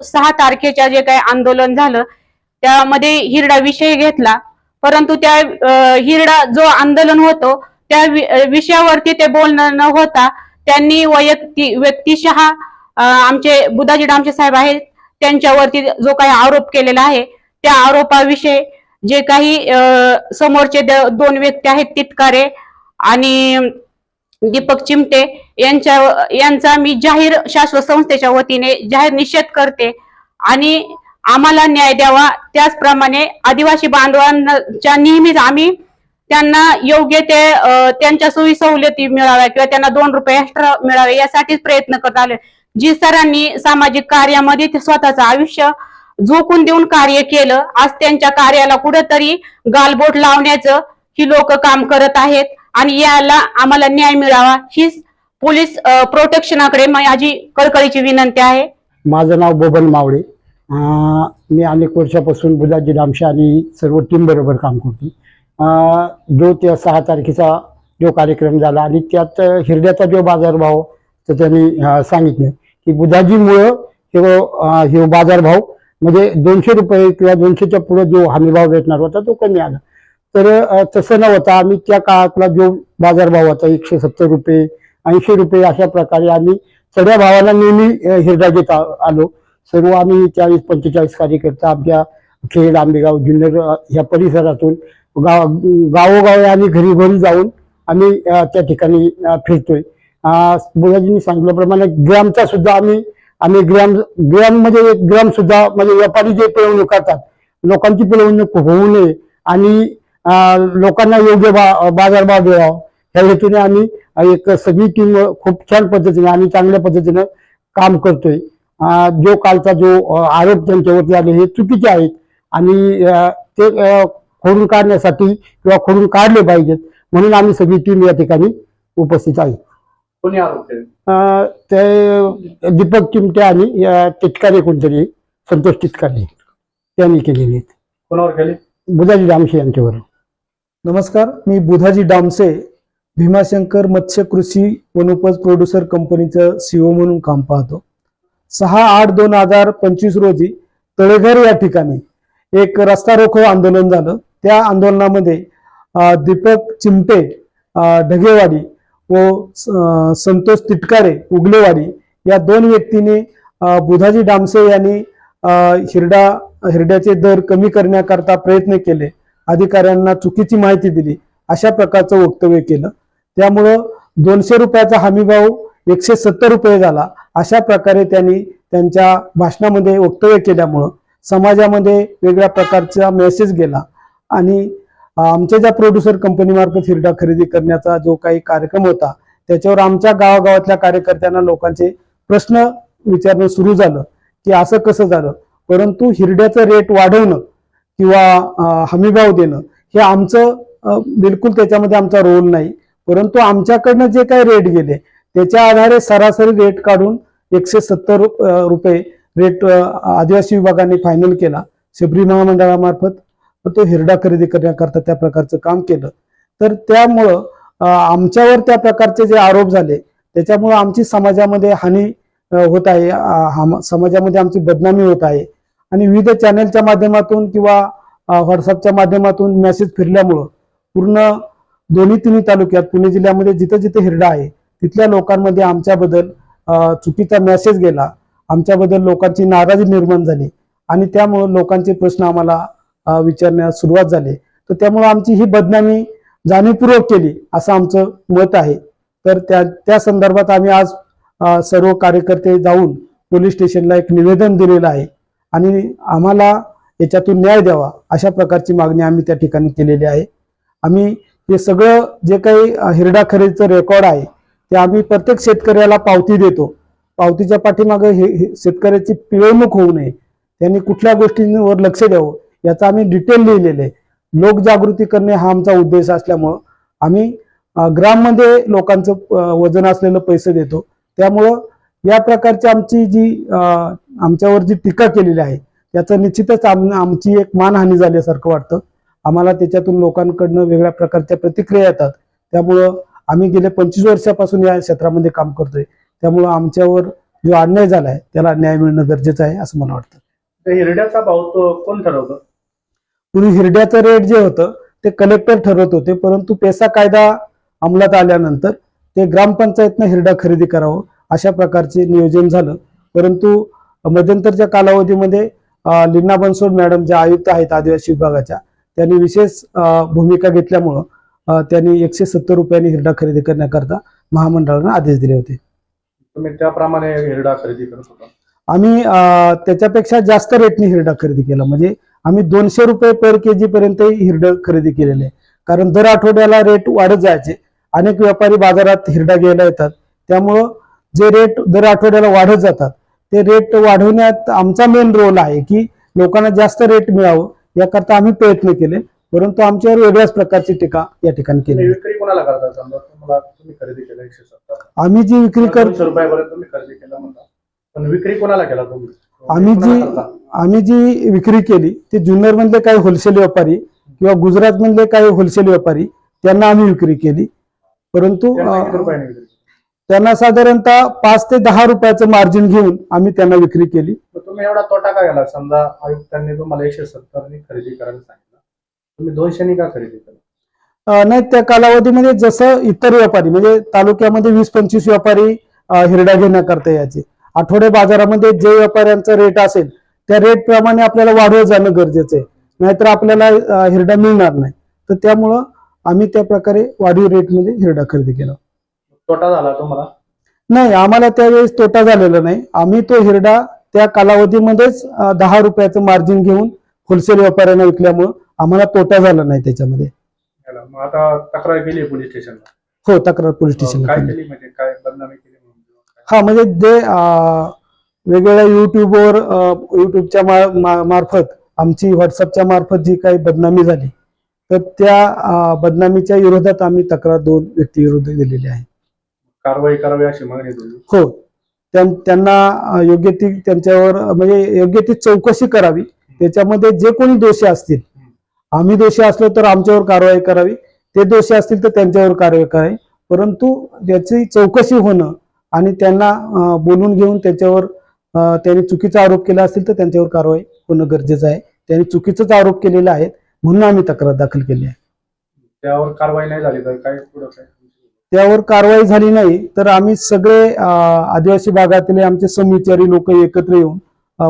सहा तारखेच्या जे काही आंदोलन झालं त्यामध्ये हिरडा विषय घेतला. परंतु त्या हिरडा जो आंदोलन होतो त्या विषयावरती ते बोलणं न होता त्यांनी वैयक्तिक व्यक्तिशः आमचे बुधाजी डामचे साहेब आहेत त्यांच्यावरती जो काही आरोप केलेला आहे त्या आरोपाविषयी जे काही समोरचे द- दोन व्यक्ती आहेत तितकारे आणि दीपक चिमटे यांच्या यांचा मी जाहीर शाश्वत संस्थेच्या वतीने जाहीर निषेध करते. आणि आम्हाला न्याय द्यावा. त्याचप्रमाणे आदिवासी बांधवांच्या नेहमीच आम्ही त्यांना योग्य ते त्यांच्या सोयी सवलती मिळाव्या किंवा त्यांना दोन रुपये एक्स्ट्रा मिळावे यासाठीच प्रयत्न करत आले जी सरांनी सामाजिक कार्यामध्ये ते स्वतःचं आयुष्य झोकून देऊन कार्य केलं आज त्यांच्या कार्याला कुठंतरी गालबोट लावण्याचं ही लोक काम करत आहेत. आणि याला आम्हाला न्याय मिळावा हीच पोलीस प्रोटेक्शनाकडे माझी कळकळीची विनंती आहे. माझं नाव बबन मावळे. मी अनेक वर्षापासून बुधाजी डामशे आणि सर्व टीम बरोबर काम करतो जो त्या सहा तारखेचा जो कार्यक्रम झाला आणि त्यात हिरड्याचा जो बाजारभाव तर त्यांनी सांगितलं की बुधाजीमुळं हे हे बाजारभाव म्हणजे दोनशे रुपये किंवा दोनशेच्या पुढे जो हमीभाव भेटणार होता तो कमी आला. तर तसं तसं होता आम्ही त्या काळातला जो बाजारभाव होता एकशे सत्तर रुपये ऐंशी रुपये अशा प्रकारे आम्ही सगळ्या भावाला नेहमी हिरडा घेत आलो. सर्व आम्ही चाळीस पंचेचाळीस कार्यकर्ता आमच्या खेड आंबेगाव जुन्नर या परिसरातून गाव गावोगावी आम्ही घरी घरी जाऊन आम्ही त्या ठिकाणी फिरतोय. बोलाजींनी सांगितल्याप्रमाणे ग्रामचा सुद्धा आम्ही आम्ही ग्राम ग्रॅममध्ये एक ग्राम सुद्धा म्हणजे व्यापारी जे पिळवणूक करतात लोकांची पिळवणूक होऊ नये आणि लोकांना योग्य बा बाजारभाव द्यावा ह्या हेतूने आम्ही एक सगळी टीम खूप छान पद्धतीने आणि चांगल्या पद्धतीनं काम करतोय. जो कालचा जो आरोप त्यांच्यावरती आले हे चुकीचे आहेत. आणि ते खोडून काढण्यासाठी किंवा खोडून काढले पाहिजेत. म्हणून आम्ही सगळी टीम या ठिकाणी उपस्थित आहे. ते दीपक चिमटे आणि टिटकारे कोणतरी संतोष टिटकारे त्यांनी केलेले आहेत. कोणावर केले? बुधाजी रामशे यांच्यावर. नमस्कार मी बुधाजी डामसे भीमाशंकर मत्स्य कृषी वनोपज प्रोड्युसर कंपनीचं सीओ म्हणून काम पाहतो. सहा आठ दोन हजार पंचवीस रोजी तळेघर या ठिकाणी एक रस्ता रोखो आंदोलन झालं. त्या आंदोलनामध्ये दीपक चिमटे ढगेवाडी व संतोष तिटकारे उगलेवाडी या दोन व्यक्तींनी बुधाजी डामसे यांनी हिरडा हिरड्याचे दर कमी करण्याकरता प्रयत्न केले. अधिकाऱ्यांना चुकीची माहिती दिली अशा प्रकारचं वक्तव्य केलं. त्यामुळं दोनशे रुपयाचा हमीभाव एकशे सत्तर रुपये झाला. अशा प्रकारे त्यांनी त्यांच्या भाषणामध्ये वक्तव्य केल्यामुळं समाजामध्ये वेगळ्या प्रकारचा मेसेज गेला आणि आमच्या ज्या प्रोड्युसर कंपनीमार्फत हिरडा खरेदी करण्याचा जो काही कार्यक्रम होता त्याच्यावर आमच्या गावागावातल्या कार्यकर्त्यांना लोकांचे प्रश्न विचारणं सुरू झालं की असं कसं झालं? परंतु हिरड्याचं रेट वाढवणं किंवा हमीभाव देणं हे आमचं बिलकुल त्याच्यामध्ये आमचा रोल नाही. परंतु आमच्याकडनं जे काही रेट गेले त्याच्या आधारे सरासरी रेट काढून एकशे सत्तर रुपये रेट आदिवासी विभागाने फायनल केला. शबरी महामंडळामार्फत तो हिरडा खरेदी करण्याकरता त्या प्रकारचं काम केलं. तर त्यामुळं आमच्यावर त्या प्रकारचे जे आरोप झाले त्याच्यामुळं आमची समाजामध्ये हानी होत आहे. समाजामध्ये आमची बदनामी होत आहे. आणि विविध चॅनलच्या माध्यमातून किंवा व्हॉट्सअपच्या माध्यमातून मेसेज फिरल्यामुळं पूर्ण दोन्ही तिन्ही तालुक्यात पुणे जिल्ह्यामध्ये जिथं जिथं हिरडा आहे तिथल्या लोकांमध्ये आमच्याबद्दल चुकीचा मेसेज गेला. आमच्याबद्दल लोकांची नाराजी निर्माण झाली आणि त्यामुळं लोकांचे प्रश्न आम्हाला विचारण्यास सुरुवात झाली. तर त्यामुळं आमची ही बदनामी जाणीवपूर्वक केली असं आमचं मत आहे. तर त्या त्या संदर्भात आम्ही आज सर्व कार्यकर्ते जाऊन पोलीस स्टेशनला एक निवेदन दिलेलं आहे. आणि आम्हाला याच्यातून न्याय द्यावा अशा प्रकारची मागणी आम्ही त्या ठिकाणी केलेली आहे. आम्ही हे सगळं जे काही हिरडा खरेदीचं रेकॉर्ड आहे ते आम्ही प्रत्येक शेतकऱ्याला पावती देतो. पावतीच्या पाठीमागे हे शेतकऱ्याची पिळवणूक होऊ नये. त्यांनी कुठल्या गोष्टींवर लक्ष द्यावं याचा आम्ही डिटेल लिहिलेलं आहे. लोकजागृती करणे हा आमचा उद्देश असल्यामुळं आम्ही ग्राममध्ये लोकांचं वजन असलेलं पैसे देतो. त्यामुळं या प्रकारची आमची जी आमच्यावर जी टीका केलेली आहे त्याचं निश्चितच आम आमची एक मानहानी झाल्यासारखं वाटतं. आम्हाला त्याच्यातून लोकांकडनं वेगळ्या प्रकारच्या प्रतिक्रिया येतात. त्यामुळं आम्ही गेले पंचवीस वर्षापासून या क्षेत्रामध्ये काम करतोय. त्यामुळं आमच्यावर जो अन्याय झाला आहे त्याला न्याय मिळणं गरजेचं आहे असं मला वाटतं. हिरड्याचा भाव तो कोण ठरवतं? पूर्वी हिरड्याचं रेट जे होतं ते कलेक्टर ठरवत होते. परंतु पेसा कायदा अंमलात आल्यानंतर ते ग्रामपंचायतनं हिरडा खरेदी करावं अशा प्रकारचे नियोजन झालं. परंतु मध्यंतरच्या कालावधीमध्ये अं, लीना बनसोड मॅडम ज्या आयुक्त आहेत आदिवासी विभागाच्या त्यांनी विशेष भूमिका घेतल्यामुळं त्यांनी एकशे सत्तर रुपयांनी हिरडा खरेदी करण्याकरता महामंडळानं आदेश दिले होते. तुम्ही त्याप्रमाणे हिरडा खरेदी करत होता. आम्ही त्याच्यापेक्षा जास्त रेटने हिरडा खरेदी केला. म्हणजे आम्ही दोनशे रुपये पर के जी पर्यंत हिरडं खरेदी केलेले. आहे कारण दर आठवड्याला रेट वाढत जायचे. अनेक व्यापारी बाजारात हिरडा घ्यायला येतात. त्यामुळं जे रेट दर आठवड्याला वाढत जातात ते रेट वाढवण्यात आमचा मेन रोल आहे की लोकांना जास्त रेट मिळावं याकरता आम्ही प्रयत्न केले. परंतु आमच्यावर वेगळ्याच प्रकारची टीका या ठिकाणी केली. तुम्ही विक्री कोणाला करता? समजा तुम्हाला तुम्ही खरेदी केलं एकशे सत्तर. आम्ही जी विक्री कर दोनशे रुपयापर्यंत तुम्ही खरेदी केलं म्हणता. पण विक्री कोणाला केला तुम्ही? आम्ही जी करता? आम्ही जी विक्री केली ते जुन्नर मधले काही होलसेल व्यापारी किंवा गुजरात मधले काही होलसेल व्यापारी त्यांना आम्ही विक्री केली. परंतु त्यांना साधारणतः पाच ते दहा रुपयाचं मार्जिन घेऊन आम्ही त्यांना विक्री केली. तुम्ही एवढा तोटा का गेला समजा आयुक्तांनी तुम्हाला एकशे सत्तरनी खरेदी करायला सांगितलं. तुम्ही दोनशेनी का खरेदी केलं? नाही त्या कालावधीमध्ये जसं इतर व्यापारी म्हणजे तालुक्यामध्ये वीस पंचवीस व्यापारी हिरडा घेण्याकरता यायचे. आठवडे बाजारामध्ये जे व्यापाऱ्यांचा रेट असेल त्या रेट प्रमाणे आपल्याला वाढवत जाणं गरजेचं आहे. नाहीतर आपल्याला हिरडा मिळणार नाही. तर त्यामुळं आम्ही त्या प्रकारे वाढीव रेटमध्ये हिरडा खरेदी केला. तोटा झाला तुम्हाला नाही आम्हाला त्यावेळेस तोटा झालेला नाही आम्ही तो हिरडा त्या कालावधीमध्येच दहा रुपयाचं मार्जिन घेऊन होलसेल व्यापाऱ्यांना विकल्यामुळं आम्हाला तोटा झाला नाही त्याच्यामध्ये याला. मग आता तक्रार केली पोलीस स्टेशनला हो तक्रार पोलीस स्टेशनला काय केली. केली म्हणजे काय बदनामी केली म्हणून? हा म्हणजे जे अं, वेगवेगळ्या युट्यूबवर अं, युट्यूबच्या मा- मा- मार्फत आमची व्हॉट्सअपच्या मार्फत जी काही बदनामी झाली तर त्या अं, बदनामीच्या विरोधात आम्ही तक्रार दोन व्यक्तीविरुद्ध दिलेली आहे कारवाई करावी अशी मागणी हो. त्यां- त्यांना योग्य ती त्यांच्यावर म्हणजे योग्य ती चौकशी करावी. त्याच्यामध्ये जे कोणी दोषी असतील आम्ही दोषी असलो तर आमच्यावर कारवाई करावी. ते दोषी असतील तर त्यांच्यावर कारवाई करावी. परंतु त्याची चौकशी होणं आणि त्यांना बोलून घेऊन त्याच्यावर त्यांनी चुकीचा आरोप केला असेल तर त्यांच्यावर कारवाई होणं गरजेचं आहे. त्यांनी चुकीचाच आरोप केलेला आहे म्हणून आम्ही तक्रार दाखल केली आहे. त्यावर कारवाई नाही झाली तर काय पुढं काय? त्यावर कारवाई झाली नाही तर आम्ही सगळे आदिवासी भागातले आमचे समविचारी लोक एकत्र येऊन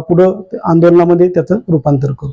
पुढं आंदोलनामध्ये त्याचं रूपांतर करू.